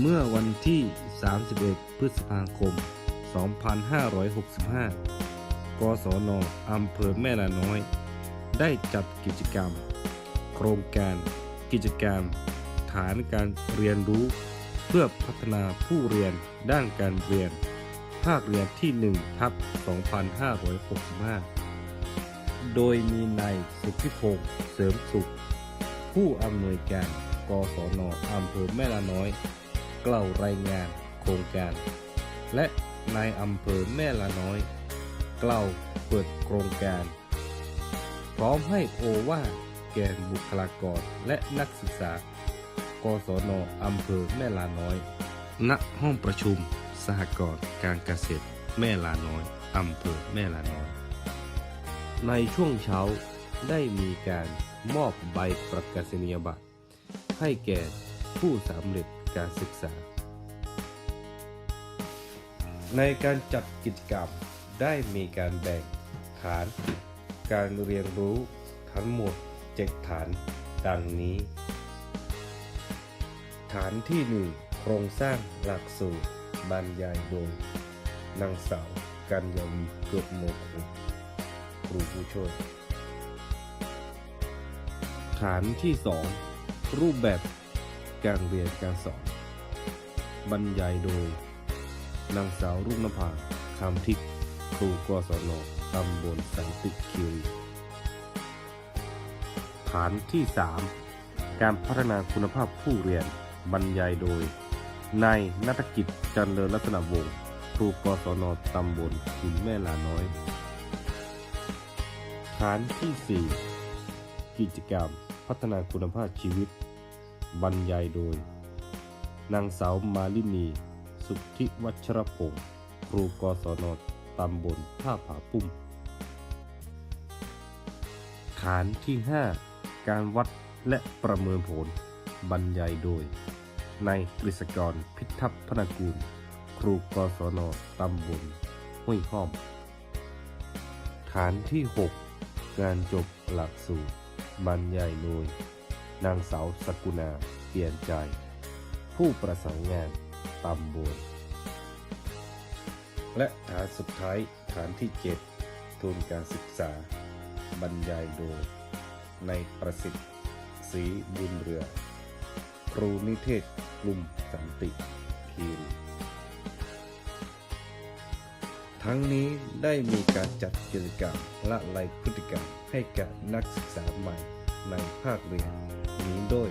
เมื่อวันที่ 31 พฤษภาคม 2565 กศนอำเภอแม่ละน้อย ได้จัดกิจกรรม โครงการกิจกรรม ฐานการเรียนรู้ เพื่อพัฒนาผู้เรียนด้านการเรียน ภาคเรียนที่1ทับ2565 โดยมีนายสุทธิพงศ์เสริมสุข ผู้อำนวยการ กศนอำเภอแม่ละน้อย กล่าวรายงานโครงการ และนายอำเภอแม่ละน้อย กล่าวเปิดโครงการ พร้อมให้โอวาแก่บุคลากรและนักศึกษา กศนอำเภอแม่ลาน้อย ณ ห้องประชุม สหกรณ์การเกษตร แม่ลาน้อย อำเภอแม่ลาน้อย ในช่วงเช้าได้มีการมอบใบประกาศนียบัตรให้แก่ผู้สำเร็จ การศึกษา ในการจัดกิจกรรมได้มีการแบ่งฐาน การเรียนรู้ทั้งหมดเจ็ดฐานดังนี้ ฐานที่หนึ่งโครงสร้างหลักสูตรบรรยายโดยนางสาวกัญญาวีเกิดโมกุครูผู้ช่วยฐานที่สองรูปแบบ การเรียนการสอน บรรยายโดย นางสาวรุ่งนภาคำทิกครูกศนตำบลสันติคิรีฐานที่ 3 การพัฒนาคุณภาพผู้เรียน บรรยายโดย นายนัฐกิจจันเลอลักษณะวงศ์ครูกศนตำบลคุณแม่ลาน้อย ฐานที่ 4 กิจกรรมพัฒนาคุณภาพชีวิต บรรยายโดย นางสาวมาลินี สุทธิวัชรพงศ์ครูกศนตำบลท่าผาปุ้มฐานที่ 5 การวัดและประเมินผล บรรยายโดย นายกฤษกรพิทัพพนากูล ครูกศนตำบลห้วยห้อม ฐานที่ 6 การจบหลักสูตร บรรยายโดย นางสาวสกุณาเปลี่ยนใจ ผู้ประสานงานตำบลและฐานสุดท้ายฐานที่ 7 ทุนการศึกษา บรรยายโดยในประสิทธิ์ศรีบุญเรือ ครูนิเทศกลุ่มสันติคีรีทั้งนี้ได้มีการจัดกิจกรรมละลายพฤติกรรมให้กับนักศึกษาใหม่ในภาคเรียน นี้โดย